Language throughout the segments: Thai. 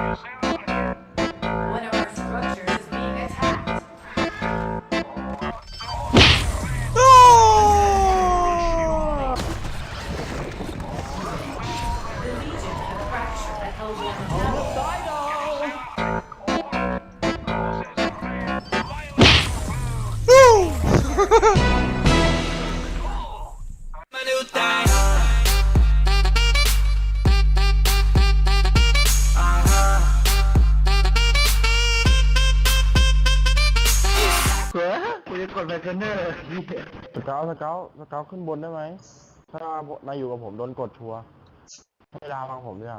Santa. ดไปเทรนเนอร์สเกลสเกลสเกลขึ้นบนได้ไหม ถ้านายอยู่กับผมโดนกดชัวร์ให้ลาฟังผมเนี่ย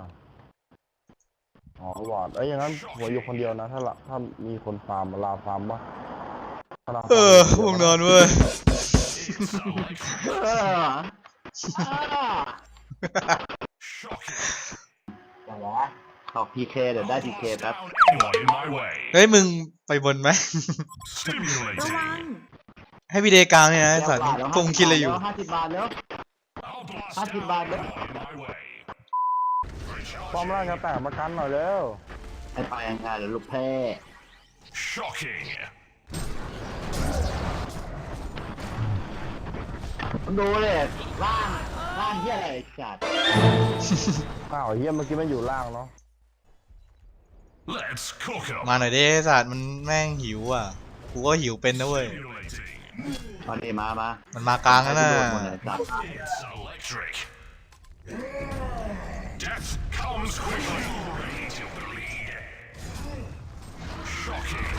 อ๋อวอร์ดเอ้ยอย่างนั้นหัวอยู่คนเดียวนะ ถ้าละถ้ามีคนฟาร์มลาฟาร์มปะถ้าลาฟาร์มเออวงนอนเว้ยเอพีเคเดี๋ยวได้พีเคแป๊บ in my way. เฮ้ยมึงไปบนไหม Stimulating. ให้พี่เดกลางเนี่ยนะไอ้สัตว์กงคิดอะไรอยู่ ห้าสิบบาทแล้ว I'll blast Happy down birthday. anyone in my way. ฟอร์มร่างจะแตกมากันหน่อยเร็วไอ้ไปยังไงเดี๋ยวลูกแพ้ Shocking. ดูเลยร่างร่างที่อะไรจัดอ้าวเฮียเมื่อกี้มันอยู่ล่างเนาะ Let's cook 'em. มาหน่อยดิไอ้สัตว์มันแม่งหิวอะ กูก็หิวเป็นนะเว้ย Stimulating. ตอนนี้มามามันมากลางแล้วนะให้กูโดหมดเลยจัด It's electric. Death comes quickly. Ready to bleed. Shocking.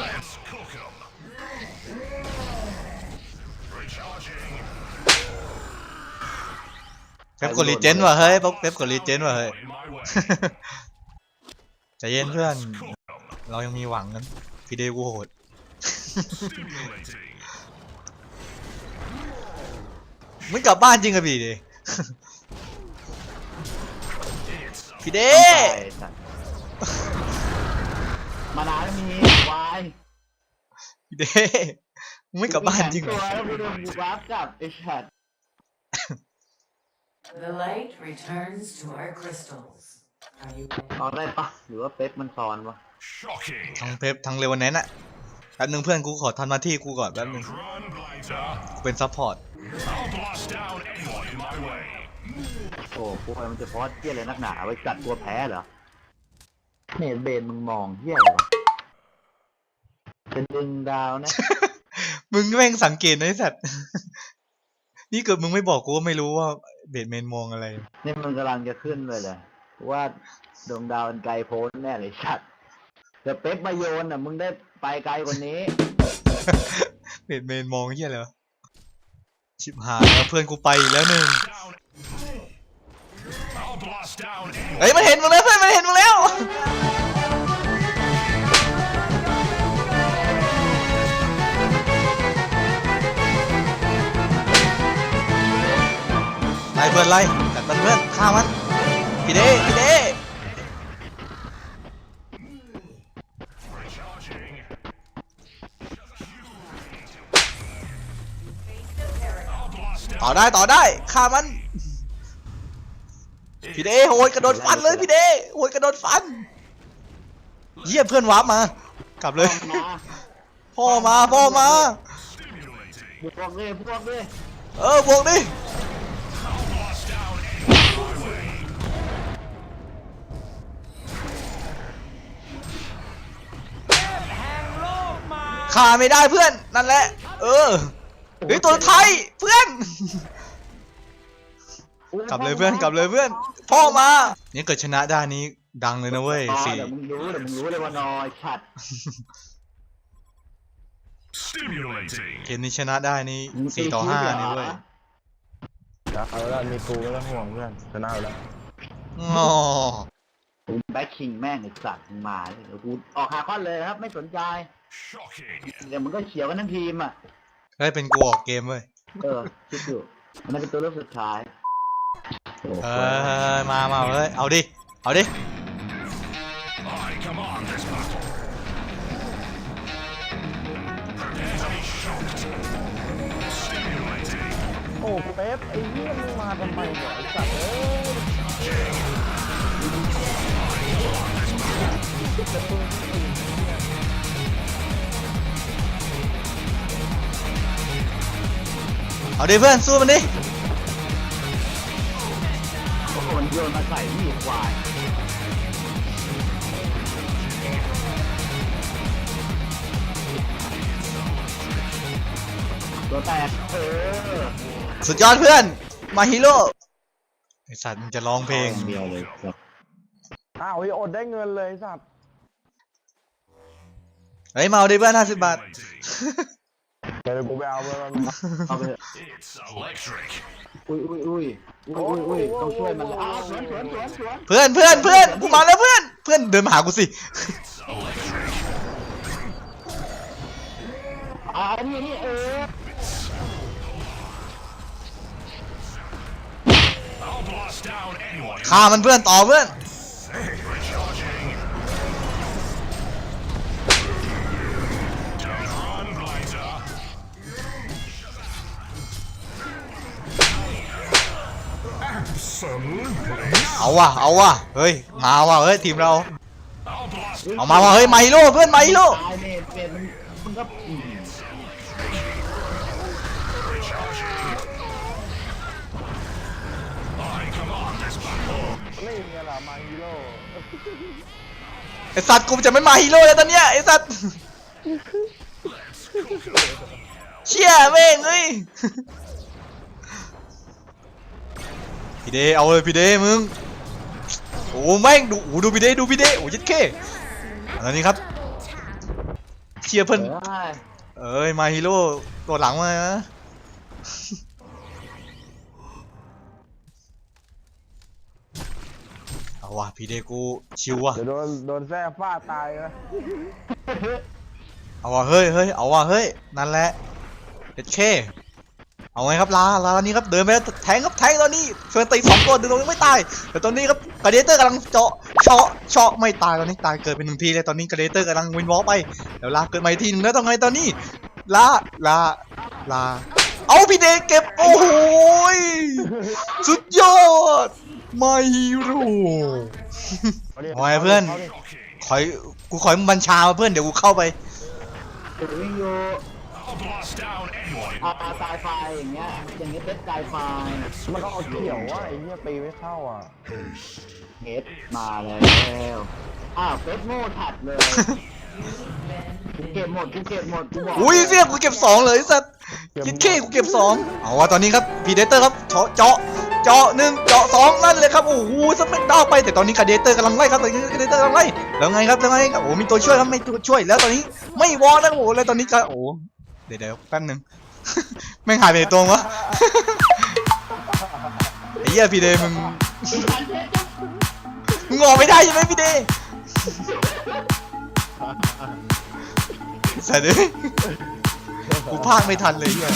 Let's cook 'em. Recharging. เป๊ปกดรีเจนว่ะเฮ้ยป๊ปเป๊ปกดรีเจนว่ะเฮ้ย In my way. ใจเย็นเพื่อน Let's cook 'em. เรายังมีหวังกัน พี่เดกูโหด Stimulating. มึงกลับบ้านจริงกับพี่ดิ It's พี่เดไปจัดมานานแล้วมีวายพี่เดมึงไม่กลับบ้านจริงเหรตัอวแล้วกูโดนบูบัฟกับไอ้ชัด The light returns to our crystals. Are you เอาได้ปะหรือว่าเป๊ปมันซ้อนวะ shocking. ทั้งเป๊ปทั้งเลวันแนนอะแป๊บนึงเพื่อนกูขอทำหน้าที่กูก่อนแป๊บนึง Run, blighter. กูเป็นซัพพอร์ต I'll blast down anyone in my way. โอ้พวกมันจะพอดเที่ยอะไรนักหนาไว้จัดตัวแพ้เหรอเนตเบนมึงมองเที่ยอะไรวะเป็นดึงดาวนะ มึงแม่งสังเกตนะไอ้สัตว์นี่เกิดมึงไม่บอกกูก็ไม่รู้ว่าเบดเมนมองอะไร นี่มันกำลังจะขึ้นเลยเลยว่าดวงดาวมันไกลโพ้นแน่เลยชัด แต่เป๊ปมาโยนอะ มึงได้ไปไกลกว่านี้เบดเมนมองเหี้ยอะไรวะชิบหายแล้วเพื่อนกูไปอีกแล้วหนึ่ง Down. I'll blast down anyone. เฮ้ยมันเห็นมึงแล้วเพื่อนมันเห็นมึงแล้วไล่เพื่อนไล่จัดมันเพื่อนฆ่ามันพี่เด้พี่เด้ ต่อได้ต่อได้ฆ่ามันพี่เด้โหยกระโดดฟันเลยพี่เด้โหยกระโดดฟันเยี่ยเพื่อนวาร์ปมา กลับเลยมาพ่อมาพ่อมา Stimulating. พวกเลยพวกเลยเออบวกดิ I'll blast down anyone in my way. ฆ่าไม่ได้เพื่อนนั่นแหละ เออ เฮ้ยตัวไทยเพื่อน กลับเลยเพื่อนกลับเลยเพื่อน พ่อมานี่เกิดชนะได้นี้ดังเลยนะเว้ยอ๋อสี่เดี๋ยวมึงรู้เดี๋ยวมึงรู้เลยว่านอยชัด Stimulating. เกมนี้ชนะได้นี่สี่ต่อห้านี่เว้ยนะเอาแล้วมีกูไม่ต้องห่วงเพื่อนชนะอยู่แล้วอ๋อกูแบ็คคิงแม่งไอ้สัตว์มึงมาเลยเดี๋ยวกูออกหาคอนเลยครับ ไม่สนใจ Shocking. เดี๋ยวมึงก็เฉียวกันทั้งทีมอะ ได้เป็นกูออกเกมเว้ยเออคิดอยู่อัมันเป็นตัวเลือกสุดท้ายโอ้โเออมามาเลยเอาดิ เอาดิโอ้เป๊ปไอ้เหี้ยมึงมาทำไมเนี่ยไอ้สัตว์เอ้ยจะตุ้งตุ้งเนี่ย อาดิเพื่อนสู้มันดิโอ้โหมันโยนมาใส่นี่ควายตัวแตกเออสุดยอดเพื่อนมาฮีโร่ไอสัตว์มึงจะร้องเพลงเดียวเลยครับอ้าวไอ้อดได้เงินเลยไอ้สัตว์เฮ้ยมาเอาดิเพื่อนห้าสิบบาทเดี๋ยวกูไปเอาเบอร์มันเอาไปเถอะ It's electric. อุ้ยอุ้ยอุ้ยอุ้ยอุ้ยอุ้ยต้องช่วยมันเลยอ้าวสวนสวนสวนสวนเพื่อนเพื่อนเพื่อนกูมาแล้วเพื่อนเพื่อนเดินมาหากูสิ It's electric. อ่านี่นี่เออ I'll blast down anyone. ฆ่ามันเพื่อนต่อเพื่อน เอาว่ะเอาว่ะเฮ้ยมาว่ะเฮ้ยทีมเรา I'll blast เอามาว่ะเฮ้ยมาฮีโร่เพื่อนมาฮีโร่ตายเมดเมดมันมันก็อืม I command this battle. นี่ไงล่ะมาฮีโร่ไอสัตว์กูจะไม่มาฮีโร่แล้วตอนเนี้ยไอสัตว์เชี่ยแม่งเอ้ย พี่เดเอาเลยพี่เดมึงโอ้แม่งดูโอ้ดูพี่เดดูพี่เดโอ้ยัดเข้อันนี้ครับเชียร์เพื่อนเอ้ยเอ้ยมาฮีโร่ตัวหลังมานะเอาว่ะพี่เดกูชิวว่ะเดี๋ยวโดนโดนแซ่ฟาดตายนะเอาว่ะเฮ้ยเฮ้ยเอาว่ะเฮ้ยนั่นแหละเด็ดเค เอาไงครับลาลาตอนนี้ครับเดินไปแล้วแทงครับแทงตอนนี้เฟิร์นตีสองตัวดึงตรงนี้ไม่ตายแต่ตอนนี้ครับกระเดเตอร์กำลังเจาะเจาะเจาะไม่ตายตอนนี้ตายเกิดเป็นหนึ่งทีเลยตอนนี้กระเดเตอร์กำลังวินวอลไปเดี๋ยวลาเกิดมาอีกทีหนึงแล้วต้องไงตอนนี้ลาลาลาเอาพี่เดเก็บโอ้โหยสุดยอดไมาฮีโร่าดิเอาไงเพื่อนาดิขอยกูขอยมึงบัญชาเพื่อนเดี๋ยวกูเข้าไปถึงอยู่ อาตายไฟอย่างเงี้ย อย่างเงี้ยเป็นตายไฟมันก็เอาเกี่ยวว่าไอ้เหี้ยตีไม่เข้าอะเฮดมาแล้วอ้าวเฟสโม่ถัดเลยกูเก็บหมดกูเก็บหมดกูบอกอุ้ยเสียกูเก็บสองเลยไอ้สัตว์ยิดเข้กูเก็บสองเอาว่าตอนนี้ครับพีเดเตอร์ครับเจาะเจาะเจาะหนึ่งเจาะสองนั่นเลยครับโอ้โหสเปกดาวไปแต่ตอนนี้กาเดเตอร์กำลังไล่ครับตอนนี้กาเดเตอร์กำลังไล่แล้วไงครับแล้วไงครับโอ้โหมีตัวช่วยครับไม่ตัวช่วยแล้วตอนนี้ไม่วอลแล้วโอ้โหแล้วตอนนี้ก็โอ้โหเดี๋ยวเดี๋ยวแป๊บนึง แม่งหายไปไหนตัววะ ไอ้เหี้ยพีเดมึง มึงออกไม่ได้ใช่ไหมพี่เดสัตว์เอ้ยกูพากไม่ทันเลยเหี้ย